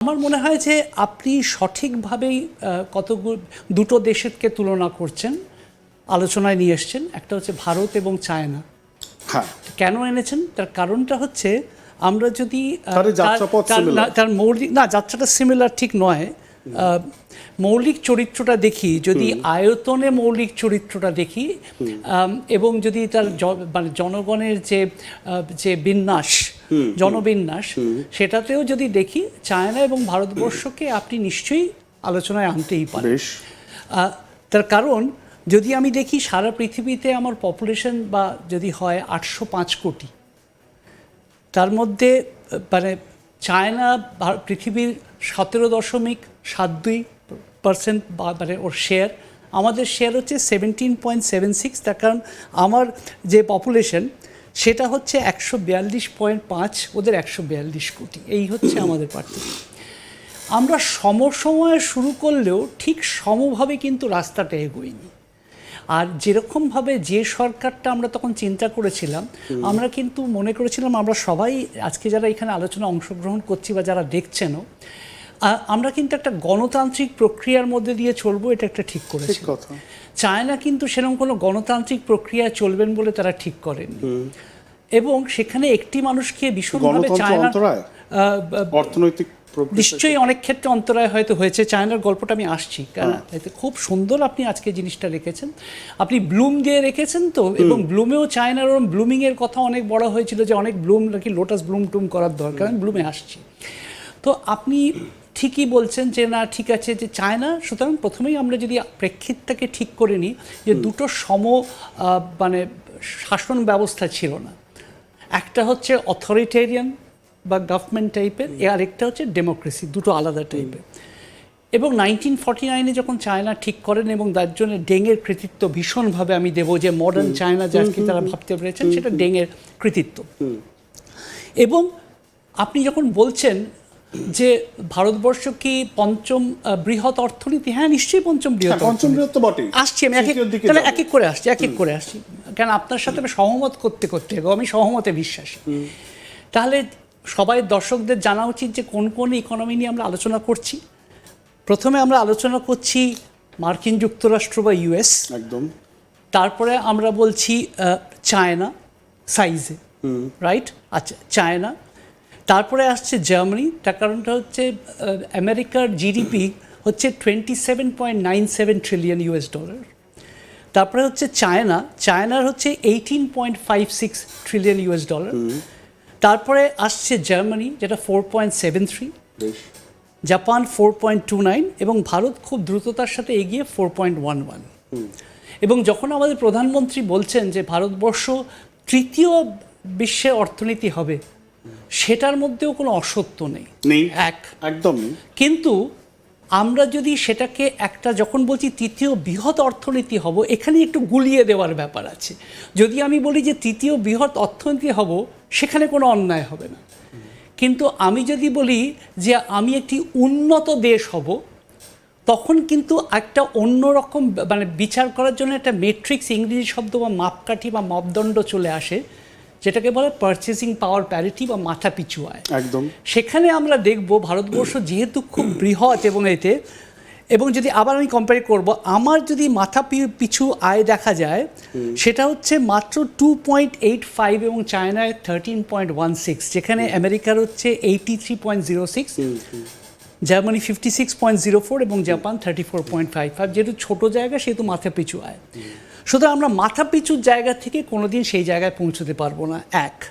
আমার মনে হয় যে আপনি সঠিকভাবেই কতগুলো দুটো দেশেরকে তুলনা করছেন আলোচনায় নিয়ে এসছেন। একটা হচ্ছে ভারত এবং চায়না। হ্যাঁ। কেন এনেছেন? তার কারণটা হচ্ছে আমরা যদি তার- মৌলিক না যাত্রাটা সিমিলার ঠিক নয়। মৌলিক চরিত্রটা দেখি যদি আয়তনে মৌলিক চরিত্রটা দেখি এবং যদি তার মানে জনগণের যে যে বিন্যাস জনবিন্যাস সেটাতেও যদি দেখি চায়না এবং ভারতবর্ষকে আপনি নিশ্চয়ই আলোচনায় আনতেই পারেন। তার কারণ যদি আমি দেখি সারা পৃথিবীতে আমার পপুলেশন বা যদি হয় আটশো পাঁচ কোটি তার মধ্যে মানে চায়না পৃথিবীর সতেরো দশমিক সাত দুই পার্সেন্ট মানে ওর শেয়ার আমাদের শেয়ার হচ্ছে সেভেন্টিন পয়েন্ট সেভেন সিক্স তার কারণ আমার যে পপুলেশন সেটা হচ্ছে একশো বিয়াল্লিশ পয়েন্ট পাঁচ ওদের একশো বিয়াল্লিশ কোটি। এই হচ্ছে আমাদের পার্থক্য। আমরা সমসময়ে শুরু করলেও ঠিক সমভাবে কিন্তু রাস্তাটা এগোয়নি। আর যেরকমভাবে যে সরকারটা আমরা তখন চিন্তা করেছিলাম আমরা কিন্তু মনে করেছিলাম আমরা সবাই আজকে যারা এখানে আলোচনা অংশগ্রহণ করছি বা যারা দেখছেনও আমরা কিন্তু একটা গণতান্ত্রিক প্রক্রিয়ার মধ্যে দিয়ে চলবো এটা একটা ঠিক করেছি চায়না কিন্তু সেরকম কোনো গণতান্ত্রিক প্রক্রিয়া চলবেন বলে তারা ঠিক করেন। এবং সেখানে একটি মানুষকে ভীষণভাবে চায়না অর্থনৈতিক নিশ্চয়ই অনেক ক্ষেত্রে অন্তরায় হয়তো হয়েছে। চায়নার গল্পটা আমি আসছি। কারণ এতে খুব সুন্দর আপনি আজকে জিনিসটা রেখেছেন। আপনি ব্লুম দিয়ে রেখেছেন তো? এবং ব্লুমেও চায়নার ওরম ব্লুমিংয়ের কথা অনেক বড় হয়েছিল যে অনেক ব্লুম নাকি লোটাস ব্লুম টুম করার দরকার। আমি ব্লুমে আসছি। তো আপনি ঠিকই বলছেন যে না ঠিক আছে যে চায়না সুতরাং প্রথমেই আমরা যদি প্রেক্ষিতটাকে ঠিক করে নিই যে দুটো সম মানে শাসন ব্যবস্থা ছিল না। একটা হচ্ছে অথরিটেরিয়ান বা গভর্নমেন্ট টাইপের আর একটা হচ্ছে ডেমোক্রেসি দুটো আলাদা টাইপের এবং নাইনটিন ফর্টি নাইনে যখন চায়না ঠিক করেন এবং তার জন্য ডেংয়ের কৃতিত্ব ভীষণভাবে আমি দেবো যে মডার্ন চায়না যা কি তারা ভাবতে পেরেছেন সেটা ডেংয়ের কৃতিত্ব। এবং আপনি যখন বলছেন যে ভারতবর্ষ কি পঞ্চম বৃহৎ অর্থনীতি? হ্যাঁ নিশ্চয়ই পঞ্চম বৃহৎ হ্যাঁ, পঞ্চম বৃহৎ তো বটেই। আসছি আমি এক এক তাহলে এক এক করে আসছি এক এক করে আসছি। কারণ আপনার সাথে আমি সহমত করতে করতে গো আমি সহমতে বিশ্বাসী। তাহলে সবাই দর্শকদের জানা উচিত যে কোন কোন ইকোনমি নিয়ে আমরা আলোচনা করছি। প্রথমে আমরা আলোচনা করছি মার্কিন যুক্তরাষ্ট্র বা ইউএস একদম। তারপরে আমরা বলছি চায়না সাইজে রাইট আচ্ছা চায়না তারপরে আসছে জার্মানি তার কারণটা হচ্ছে আমেরিকার জিডিপি হচ্ছে twenty seven point nine seven trillion US dollar তারপরে হচ্ছে চায়না চায়নার হচ্ছে eighteen point five six trillion US dollar তারপরে আসছে জার্মানি যেটা four point seven three Japan four point two nine এবং ভারত খুব দ্রুততার সাথে এগিয়ে ফোর পয়েন্ট ওয়ান ওয়ান এবং যখন আমাদের প্রধানমন্ত্রী বলছেন যে ভারতবর্ষ তৃতীয় বিশ্বে অর্থনীতি হবে সেটার মধ্যেও কোনো অসত্য নেই। নেই। এক। একদম কিন্তু আমরা যদি সেটাকে একটা যখন বলছি তৃতীয় বৃহৎ অর্থনীতি হব এখানে একটু গুলিয়ে দেওয়ার ব্যাপার আছে। যদি আমি বলি যে তৃতীয় বৃহৎ অর্থনীতি হব সেখানে কোনো অন্যায় হবে না। কিন্তু আমি যদি বলি যে আমি একটি উন্নত দেশ হব তখন কিন্তু একটা অন্যরকম মানে বিচার করার জন্য একটা মেট্রিক্স ইংরেজি শব্দ বা মাপকাঠি বা মাপদণ্ড চলে আসে যেটাকে বলে পারচেসিং পাওয়ার প্যারিটি বা মাথা পিছু আয়। একদম। সেখানে আমরা দেখব ভারতবর্ষ যেহেতু খুব বৃহৎ এবং এতে এবং যদি আবার আমি কম্পেয়ার করব আমার যদি মাথা পিছু আয় দেখা যায় সেটা হচ্ছে মাত্র টু পয়েন্ট এইট ফাইভ এবং চায়নায় থার্টিন পয়েন্ট ওয়ান সিক্স যেখানে আমেরিকার হচ্ছে eighty three point zero six Germany fifty six point zero four এবং Japan thirty four point five five যেহেতু ছোটো জায়গা সেহেতু মাথা পিছু আয়। সুতরাং আমরা মাথা পিছুর জায়গা থেকে কোনোদিন সেই জায়গায় পৌঁছতে পারব না। এক।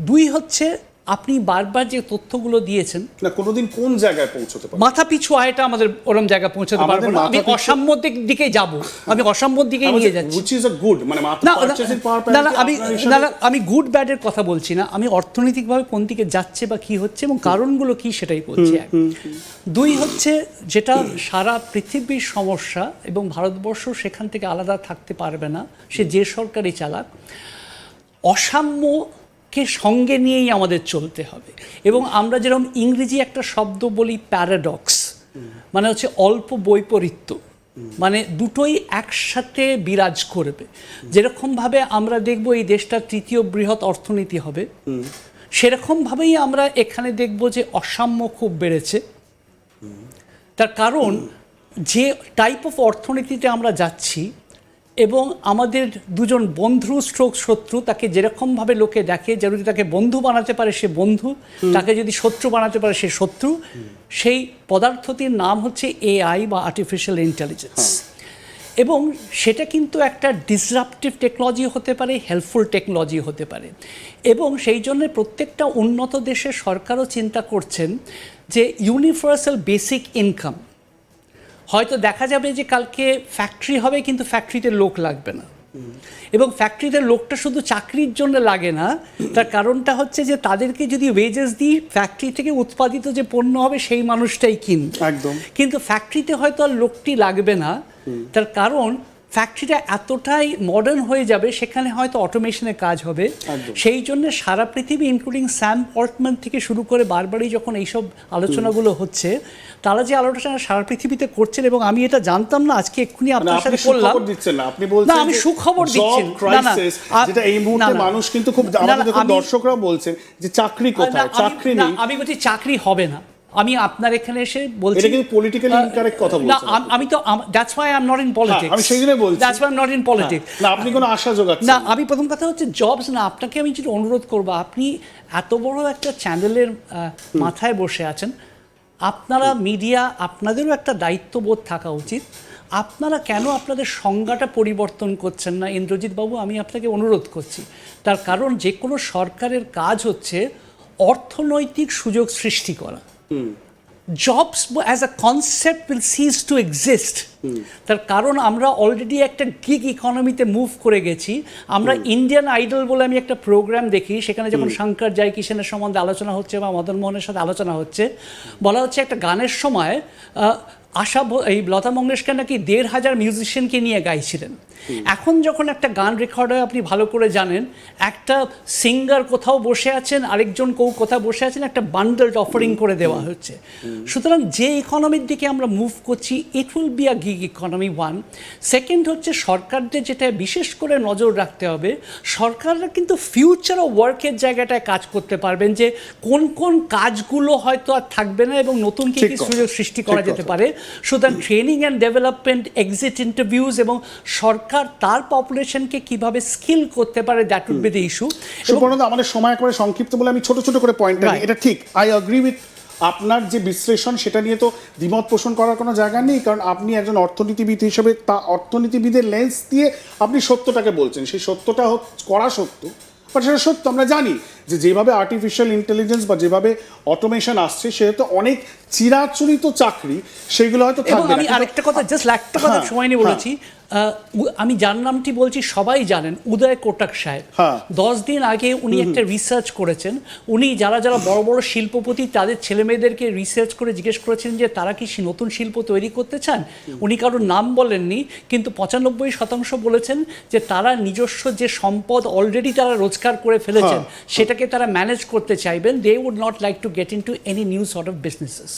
দুই হচ্ছে আপনি বারবার যে তথ্যগুলো দিয়েছেন না কোনোদিন কোন জায়গায় পৌঁছতে পারে মাথা পিছু আয়টা আমাদের ওরম জায়গায় পৌঁছতে পারব না। আমি অসাম্যর দিকে যাব। আমি অসাম্যর দিকে নিয়ে যাচ্ছি। উইচ ইজ আ গুড মানে না না, আমি না না আমি গুড ব্যাডের কথা বলছি না। আমি অর্থনৈতিকভাবে কোন দিকে যাচ্ছে বা কি হচ্ছে এবং কারণগুলো কি সেটাই বলছি এক। দুই হচ্ছে যেটা সারা পৃথিবীর সমস্যা এবং ভারতবর্ষ সেখান থেকে আলাদা থাকতে পারবে না সে যে সরকারই চালাক অসাম্যকে সঙ্গে নিয়েই আমাদের চলতে হবে। এবং আমরা যেরকম ইংরেজি একটা শব্দ বলি প্যারাডক্স মানে হচ্ছে অল্প বৈপরীত্য মানে দুটোই একসাথে বিরাজ করবে। যেরকমভাবে আমরা দেখব এই দেশটা তৃতীয় বৃহৎ অর্থনীতি হবে, সেরকমভাবেই আমরা এখানে দেখব যে অসাম্য খুব বেড়েছে। তার কারণ যে টাইপ অফ অর্থনীতিতে আমরা যাচ্ছি এবং আমাদের দুজন বন্ধু স্ট্রোক শত্রু তাকে যেরকমভাবে লোকে দেখে যদি তাকে বন্ধু বানাতে পারে সে বন্ধু তাকে যদি শত্রু বানাতে পারে সে শত্রু সেই পদার্থটির নাম হচ্ছে এআই বা আর্টিফিশিয়াল ইন্টেলিজেন্স এবং সেটা কিন্তু একটা ডিসরাপটিভ টেকনোলজি হতে পারে হেল্পফুল টেকনোলজি হতে পারে। এবং সেই জন্য প্রত্যেকটা উন্নত দেশের সরকারও চিন্তা করছেন যে ইউনিভার্সাল বেসিক ইনকাম হয়তো দেখা যাবে যে কালকে ফ্যাক্টরি হবে কিন্তু ফ্যাক্টরিতে লোক লাগবে না এবং ফ্যাক্টরিতে লোকটা শুধু চাকরির জন্য লাগে না তার কারণটা হচ্ছে যে তাদেরকে যদি ওয়েজেস দিই ফ্যাক্টরি থেকে উৎপাদিত যে পণ্য হবে সেই মানুষটাই কিনবে একদম। কিন্তু ফ্যাক্টরিতে হয়তো আর লোকটি লাগবে না তার কারণ ফ্যাক্টরিটা এতটাই মডার্ন হয়ে যাবে সেখানে হয়তো অটোমেশনের কাজ হবে। সেই জন্য সারা পৃথিবী ইনক্লুডিং স্যাম অল্টম্যান থেকে শুরু করে বারবারই যখন এইসব আলোচনাগুলো হচ্ছে তারা যে আলোচনা সারা পৃথিবীতে করছেন এবং আমি এটা জানতাম না আজকে এক্ষুনি আপনার সাথে করলাম। আপনি বলছেন না, আমি সুখবর দিচ্ছি না, না, যেটা এই মুহূর্তে। মানুষ কিন্তু খুব আমাদের দর্শকরাও বলছেন যে চাকরি কোথায়? চাকরি নেই। আমি বলছি চাকরি হবে না। আমি আপনার এখানে এসে বলছি এটা কিন্তু আহ, incorrect কথা না বলছেন আম- আমি তো that's why I am not in politics আমি সেই জন্যই বলছি। That's why I am not in politics না আপনি কোনো আশা যোগাচ্ছেন না আমি প্রথম কথা হচ্ছে জবস না আপনাকে আমি যেটা অনুরোধ করব আপনি এত বড় একটা চ্যানেলের মাথায় বসে আছেন আপনারা মিডিয়া আপনাদেরও একটা দায়িত্ববোধ থাকা উচিত। আপনারা কেন আপনাদের সংজ্ঞাটা পরিবর্তন করছেন না? ইন্দ্রজিৎ বাবু আমি আপনাকে অনুরোধ করছি। তার কারণ যে কোনো সরকারের কাজ হচ্ছে অর্থনৈতিক সুযোগ সৃষ্টি করা। Hmm. jobs as a concept will cease to exist. তার কারণ আমরা অলরেডি একটা গিগ ইকোনমিতে মুভ করে গেছি। আমরা ইন্ডিয়ান আইডল বলে আমি একটা প্রোগ্রাম দেখি সেখানে যখন শঙ্কর জয় কিষেনের সম্বন্ধে আলোচনা হচ্ছে বা মদন মোহনের সাথে আলোচনা হচ্ছে বলা হচ্ছে একটা গানের সময় আশা এই লতা মঙ্গেশকর নাকি দেড় হাজার মিউজিশিয়ানকে নিয়ে গাইছিলেন। এখন যখন একটা গান রেকর্ড হয় আপনি ভালো করে জানেন একটা সিঙ্গার কোথাও বসে আছেন আরেকজন কেউ কোথাও বসে আছেন একটা বান্ডেলড অফারিং করে দেওয়া হচ্ছে। সুতরাং যে ইকোনমির দিকে আমরা মুভ করছি it will be a gig economy one second হচ্ছে সরকারদের যেটা বিশেষ করে নজর রাখতে হবে সরকাররা কিন্তু ফিউচার ও ওয়ার্কের জায়গাটায় কাজ করতে পারবেন যে কোন কোন কাজগুলো হয়তো আর থাকবে না এবং নতুন কি কি সুযোগ সৃষ্টি করা যেতে পারে। সুতরাং training and development exit interviews এবং সরকার তার পপুলেশনকে কীভাবে স্কিল করতে পারে that would be the issue আমাদের সময় একেবারে সংক্ষিপ্ত বলে আমি ছোট ছোট করে পয়েন্ট. এটা ঠিক আই অ্যাগ্রি উইথ আপনার যে বিশ্লেষণ সেটা নিয়ে তো দ্বিমত পোষণ করার কোনো জায়গা নেই কারণ আপনি একজন অর্থনীতিবিদ হিসেবে তা অর্থনীতিবিদের লেন্স দিয়ে আপনি সত্যটাকে বলছেন। সেই সত্যটা করা সত্য বাট সেটা সত্য আমরা জানি যে যেভাবে আর্টিফিশিয়াল ইন্টেলিজেন্স বা যেভাবে অটোমেশন আসছে সেটা অনেক চিরাচরিত চাকরি সেগুলো হয়তো আমি আরেকটা কথা জাস্ট একটা কথা হ্যাঁ, সময় নিয়ে বলেছি আহ, উ- আমি যার নামটি বলছি সবাই জানেন উদয় কোটাক সাহেব। হ্যাঁ। দশ দিন আগে উনি একটা রিসার্চ করেছেন। উনি যারা যারা বড় বড় শিল্পপতি তাদের ছেলে মেয়েদেরকে রিসার্চ করে জিজ্ঞেস করেছেন যে তারা কি নতুন শিল্প তৈরি করতে চান? উনি কারোর নাম বলেননি কিন্তু পঁচানব্বই শতাংশ বলেছেন যে তারা নিজস্ব যে সম্পদ অলরেডি তারা রোজগার করে ফেলেছেন হ্যাঁ। সেটাকে তারা ম্যানেজ করতে চাইবেন। They would not like to get into any new sort of businesses